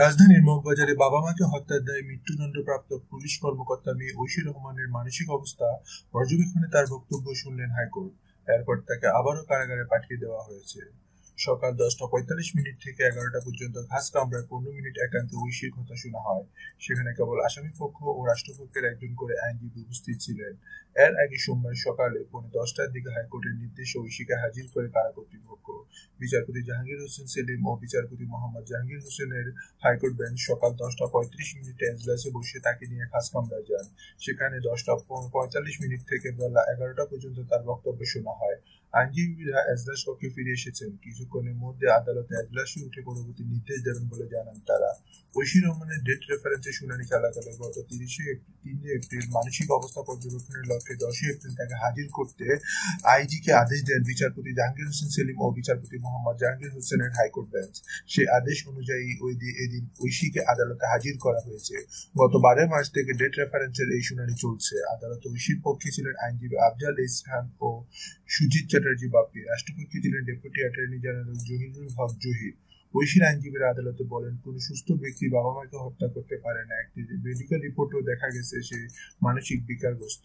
রাজধানীর মগবাজারে বাবা মাকে হত্যার দায়ে মৃত্যুদণ্ডপ্রাপ্ত পুলিশ কর্মকর্তা মেয়ে ঐশী রহমানের মানসিক অবস্থা পর্যবেক্ষণে তার বক্তব্য শুনলেন হাইকোর্ট। এরপর তাকে আবারও কারাগারে পাঠিয়ে দেওয়া হয়েছে। সকাল দশটা পঁয়তাল্লিশ মিনিট থেকে এগারোটা পর্যন্ত ঘাস কামড়ায় পনেরো মিনিট একান্ত ঐশীর কথা শোনা হয়। সেখানে কেবল আসামি পক্ষ ও রাষ্ট্রপক্ষের একজন করে আইনজীবী উপস্থিত ছিলেন। এর আগে সোমবার সকালে পৌনে দশটার দিকে হাইকোর্টের নির্দেশে ঐশীকে হাজির করে কারা কর্তৃপক্ষ বিচারপতি জাহাঙ্গীর হোসেন সেলিম ও বিচারপতি মোহাম্মদ জাহাঙ্গীর হোসেনের হাইকোর্ট বেঞ্চ সকাল দশটা পঁয়ত্রিশ মিনিটে এজলাসে বসে তাকে নিয়ে খাস কামরায় যান। সেখানে দশটা পঁয়তাল্লিশ মিনিট থেকে বেলা এগারোটা পর্যন্ত তার বক্তব্য শোনা হয়। আইনজীবীরা এজলাস কক্ষে ফিরে এসেছেন কিছুক্ষণের মধ্যে আদালতে এজলাসে উঠে পরবর্তী নির্দেশ দেবেন বলে জানান তারা ঐশী রহমানের ডেট রেফারেন্সে শুনানি চলাকালে গত তিরিশে তিন এপ্রিল মানসিক অবস্থা পর্যবেক্ষণের লক্ষ্যে দশই এপ্রিল তাকে হাজির করতে আইজিকে আদেশ দেন বিচারপতি জাহাঙ্গীর হোসেন সেলিম ও বিচারপতি মোহাম্মদ জাহাঙ্গীর হোসেনের হাইকোর্ট বেঞ্চ সেই আদেশ অনুযায়ী ওই দিন এদিন ঐশীকে আদালতে হাজির করা হয়েছে গত বারো মার্চ থেকে ডেট রেফারেন্সের এই শুনানি চলছে আদালতে ঐশীর পক্ষে ছিলেন আইনজীবী আফজাল ইসলাম ও সুজিত চ্যাটার্জি বাপ্পি, রাষ্ট্রপক্ষে ছিলেন deputy attorney general Zahirul Haque Zahir ঐশীর আইনজীবীরা আদালতে বলেন, কোন সুস্থ ব্যক্তি বাবা মাকে হত্যা করতে পারে না। একটি মেডিকেল রিপোর্টও দেখা গেছে সে মানসিক বিকারগ্রস্ত।